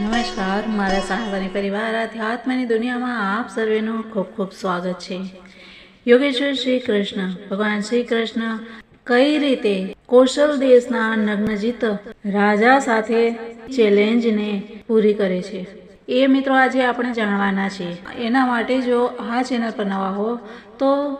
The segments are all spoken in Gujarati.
નમસ્કાર, મારા સહાવાની પરિવાર, આધ્યાત્મની દુનિયામાં આપ સર્વેનું ખૂબ ખૂબ સ્વાગત છે. યોગેશ્વર શ્રી કૃષ્ણ, ભગવાન શ્રી કૃષ્ણ, કઈ રીતે કૌશલ દેશના નગ્નજીત રાજા સાથે ચેલેન્જને પૂરી કરે છે? એ મિત્રો આજે આપણે જાણવાના છીએ. એના માટે જો આ ચેનલ પર નવા હો, તો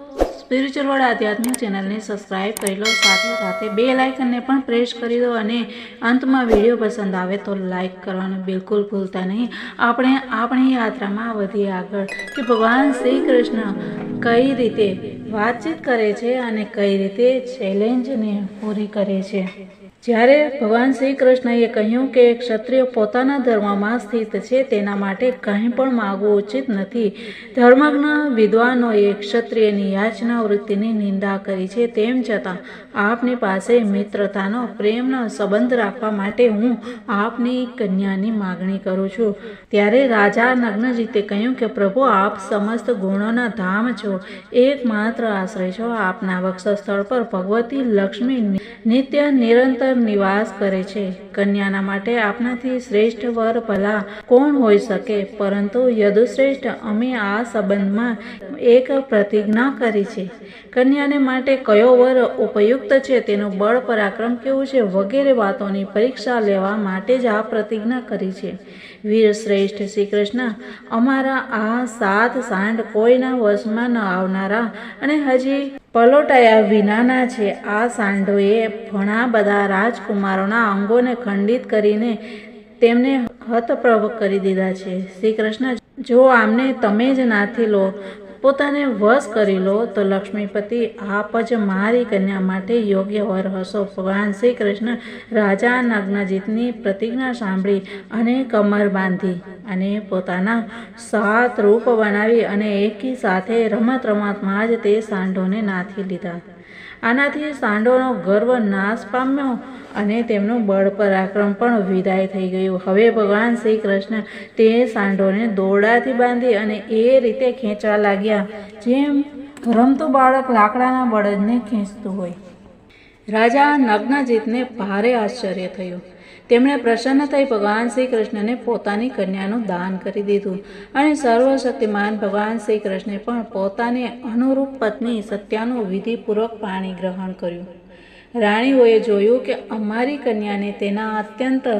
સ્પિરિચ્યુઅલ આધ્યાત્મિક ચેનલને સબસ્ક્રાઇબ કરી લો. સાથે સાથે બે લાઇકનને પણ પ્રેસ કરી દો અને અંતમાં વીડિયો પસંદ આવે તો લાઇક કરવાનું બિલકુલ ભૂલતા નહીં. આપણે આપણી યાત્રામાં વધીએ આગળ. કે ભગવાન શ્રી કૃષ્ણ કઈ રીતે વાતચીત કરે છે અને કઈ રીતે ચેલેન્જને પૂરી કરે છે. જ્યારે ભગવાન શ્રી કૃષ્ણએ કહ્યું કે ક્ષત્રિય પોતાના ધર્મમાં સ્થિત છે, તેના માટે કંઈ પણ માગવું ઉચિત નથી. ધર્મજ્ઞ, વિદ્વાનોએ ક્ષત્રિયની યાચના વૃત્તિની નિંદા કરી છે. તેમ છતાં, આપની પાસે મિત્રતાનો પ્રેમનો સંબંધ રાખવા માટે હું આપની કન્યાની માગણી કરું છું. ત્યારે રાજા નગ્નજીતે કહ્યું કે પ્રભુ, આપ સમસ્ત ગુણોના ધામ છો. એકમાત્ર આશ્રય છો. આપના વક્ષસ્થળ પર ભગવતી લક્ષ્મી નિત્ય નિરંતર નિવાસ કરે છે. કન્યાના માટે આપનાથી શ્રેષ્ઠ વર ભલા કોણ હોઈ શકે? પરંતુ યદુશ્રેષ્ઠ અમે આ સંબંધમાં એક પ્રતિજ્ઞા કરી છે. કન્યાને માટે કયો વર ઉપયુક્ત છે? તેનું બળ પરાક્રમ કેવું છે? વગેરે વાતોની પરીક્ષા લેવા માટે જ આ પ્રતિજ્ઞા કરી છે. વીર શ્રેષ્ઠ શ્રી કૃષ્ણ અમારા આ સાત સાંડ કોઈના વશમાં ન આવનારા અને હજી પલોટાયા વિનાના છે. આ સાંઢોએ ઘણા બધા રાજકુમારોના અંગોને ખંડિત કરીને તેમને હતપ્રભ કરી દીધા છે. શ્રી કૃષ્ણ જો આમને તમે જ નાથી લો પોતાને વશ કરી લો તો લક્ષ્મીપતિ આપ જ મારી કન્યા માટે યોગ્ય વર હશો. ભગવાન શ્રી કૃષ્ણ રાજા નગ્નજીતની પ્રતિજ્ઞા સાંભળી અને કમર બાંધી અને પોતાના સાત રૂપ બનાવી અને એકી સાથે રમત રમતમાં જ તે સાંઢોને નાથી લીધા. આનાથી સાંડોનો ગર્વ નાશ પામ્યો અને તેમનું બળ પરાક્રમ પણ વિદાય થઈ ગયું. હવે ભગવાન શ્રી કૃષ્ણ તે સાંડોને દોરડાથી બાંધી અને એ રીતે ખેંચવા લાગ્યા. જેમ રમતું બાળક લાકડાના બળદને ખેંચતું હોય. રાજા નગ્નજીતને ભારે આશ્ચર્ય થયું. તેમણે પ્રસન્ન થઈ ભગવાન શ્રી કૃષ્ણને પોતાની કન્યાનું દાન કરી દીધું અને સર્વશક્તિમાન ભગવાન શ્રી કૃષ્ણે પણ પોતાને અનુરૂપ પત્ની સત્યાનું વિધિપૂર્વક પાણી ગ્રહણ કર્યું. રાણીઓએ જોયું કે અમારી કન્યાને તેના અત્યંત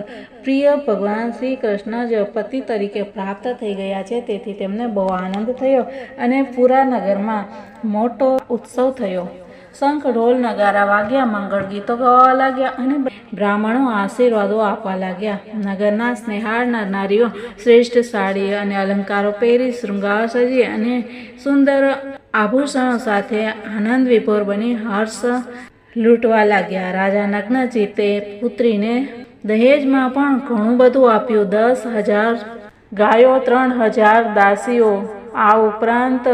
પ્રિય ભગવાન શ્રી કૃષ્ણ જ પતિ તરીકે પ્રાપ્ત થઈ ગયા છે, તેથી તેમને બહુ આનંદ થયો અને પૂરા નગરમાં મોટો ઉત્સવ થયો. શંખ ઢોલ નગારા વાગ્યા, મંગળ ગીતો ગાવા લાગ્યા અને બ્રાહ્મણો આશીર્વાદો આપવા લાગ્યા. નગરના સ્નેહાળ નારીઓ, શ્રેષ્ઠ સાડી અને અલંકારો પહેરી શૃંગાર સજી અને સુંદર આભૂષણો સાથે આનંદ વિભોર બની હર્ષ લૂંટવા લાગ્યા. રાજા નગ્નજીતે પુત્રીને દહેજમાં પણ ઘણું બધું આપ્યું. દસ હજાર ગાયો, ત્રણ હજાર દાસીઓ આ ઉપરાંત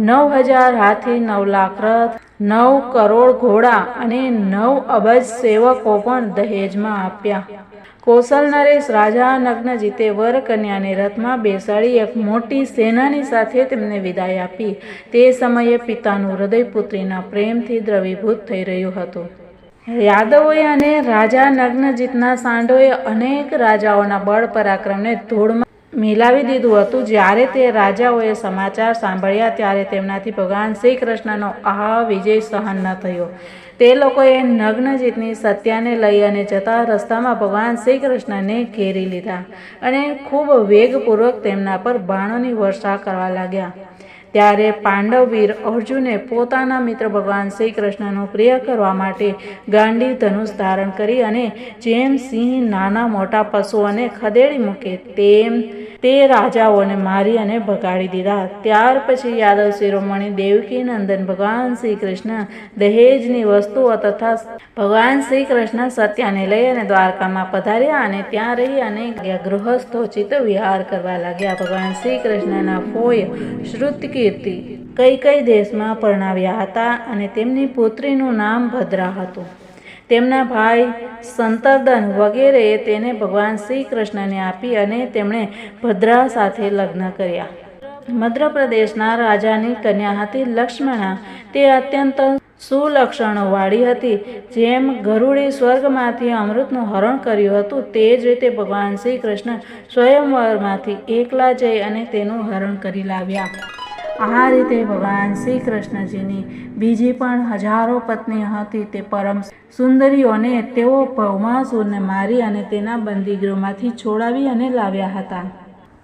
નવ હજાર હાથી નવ લાખ રથ, નવ કરોડ ઘોડા અને નવ અબજ સેવકો પણ દહેજમાં આપ્યા. કોસલ નરેશ રાજા નગ્નજીતે વર કન્યાને રથમાં બેસાડી એક મોટી સેનાની સાથે તેમને વિદાય આપી. તે સમયે પિતાનું હૃદય પુત્રીના પ્રેમથી દ્રવીભૂત થઈ રહ્યું હતું. યાદવોએ અને રાજા નગ્નજીતના સાંડોએ અનેક રાજાઓના બળ પરાક્રમને ધૂળમાં મિલાવી દીધું હતું. જ્યારે તે રાજાઓએ સમાચાર સાંભળ્યા ત્યારે તેમનાથી ભગવાન શ્રી કૃષ્ણનો આ વિજય સહન ન થયો. તે લોકોએ નગ્નજીતની સત્યાને લઈ અને જતા રસ્તામાં ભગવાન શ્રી કૃષ્ણને ઘેરી લીધા અને ખૂબ વેગપૂર્વક તેમના પર બાણોની વર્ષા કરવા લાગ્યા. ત્યારે પાંડવવીર અર્જુને પોતાના મિત્ર ભગવાન શ્રી કૃષ્ણનો પ્રિય કરવા માટે ગાંડી ધનુષ ધારણ કરી અને જેમ સિંહ નાના મોટા પશુઓને ખદેડી મૂકે તેમ તે રાજાઓને મારી અને ભગાડી દીધા. ત્યાર પછી યાદવ શિરોમણી દેવકી નંદન ભગવાન શ્રી કૃષ્ણ દહેજની વસ્તુઓ તથા ભગવાન શ્રી કૃષ્ણ સત્યાને લઈ અને દ્વારકામાં પધાર્યા અને ત્યાં રહી અને ગૃહસ્થો ચિત્ત વિહાર કરવા લાગ્યા. ભગવાન શ્રી કૃષ્ણના ફોય શ્રુત કીર્તિ કઈ કઈ દેશમાં પરણાવ્યા હતા અને તેમની પુત્રીનું નામ ભદ્રા હતું. તેમના ભાઈ સંતર્દન વગેરેએ તેને ભગવાન શ્રી કૃષ્ણને આપી અને તેમણે ભદ્રા સાથે લગ્ન કર્યા. મધ્યપ્રદેશના રાજાની કન્યા હતી લક્ષ્મણા. તે અત્યંત સુલક્ષણો વાળી હતી. જેમ ગરુડે સ્વર્ગમાંથી અમૃતનું હરણ કર્યું હતું, તે જ રીતે ભગવાન શ્રી કૃષ્ણ સ્વયંવરમાંથી એકલા જઈ અને તેનું હરણ કરી લાવ્યા. આ રીતે ભગવાન શ્રી કૃષ્ણજીની બીજી પણ હજારો પત્ની હતી તે પરમ સુંદરીઓને તેઓ ભૌમાસુરને મારી અને તેના બંદીગૃહમાંથી છોડાવી અને લાવ્યા હતા.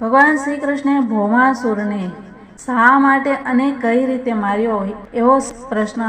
ભગવાન શ્રી કૃષ્ણે ભૌમાસુરને શા માટે અને કઈ રીતે માર્યો? એવો પ્રશ્ન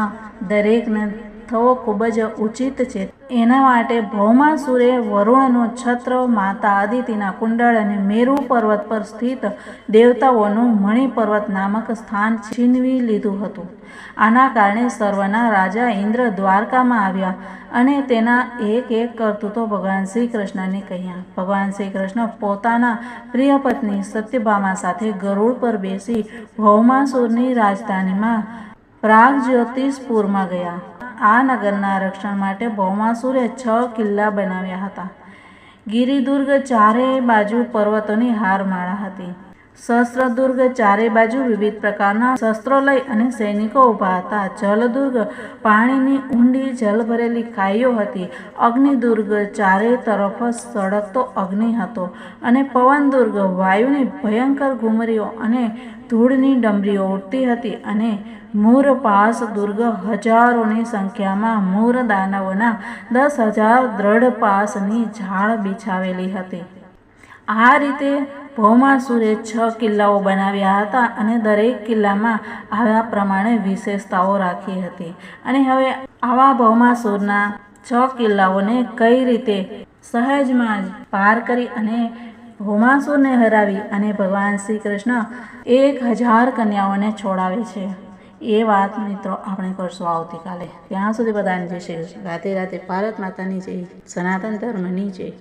દરેકને થવો ખૂબ જ ઉચિત છે. એના માટે ભૌમાસુરે વરુણનું છત્ર, માતા અદિતિના કુંડળ અને મેરુ પર્વત પર સ્થિત દેવતાઓનું મણિ પર્વત નામક સ્થાન છીનવી લીધું હતું. આના કારણે સર્વના રાજા ઇન્દ્ર દ્વારકામાં આવ્યા અને તેના એક એક કરતૂતો ભગવાન શ્રી કૃષ્ણને કહ્યા. ભગવાન શ્રી કૃષ્ણ પોતાના પ્રિય પત્ની સત્યભામા સાથે ગરુડ પર બેસી ભૌમાસુરની રાજધાનીમાં પ્રાગ જ્યોતિષપુરમાં ગયા. આ નગરના રક્ષણ માટે ભૌમાસુરે છ કિલ્લા બનાવ્યા હતા. ગિરિદુર્ગ ચારેય બાજુ પર્વતોની હારમાળા હતી. શસ્ત્રદુર્ગ ચારે બાજુ વિવિધ પ્રકારના શસ્ત્રો લઈ અને સૈનિકો ઊભા હતા. જલદુર્ગ પાણીની ઊંડી જલ ભરેલી ખાઈઓ હતી. અગ્નિદુર્ગ ચારે તરફ સળગતો અગ્નિ હતો અને પવનદુર્ગ વાયુની ભયંકર ઘુમરીઓ અને ધૂળની ડમરીઓ ઉડતી હતી અને મૂરપાસ દુર્ગ હજારોની સંખ્યામાં મૂર દાનવોના દસ હજાર દ્રઢ પાસની ઝાડ બિછાવેલી હતી. આ રીતે ભૌમાસુરે છ કિલ્લાઓ બનાવ્યા હતા અને દરેક કિલ્લામાં આવા પ્રમાણે વિશેષતાઓ રાખી હતી. અને હવે આવા ભૌમાસુરના છ કિલ્લાઓને કઈ રીતે સહેજમાં જ પાર કરી અને ભૌમાસુરને હરાવી અને ભગવાન શ્રી કૃષ્ણ એક હજાર કન્યાઓને છોડાવે છે? એ વાત મિત્રો આપણે કરશું આવતીકાલે. ત્યાં સુધી બધાને જય શ્રી રાતે રાતે ભારત માતાની જય, સનાતન ધર્મની જય.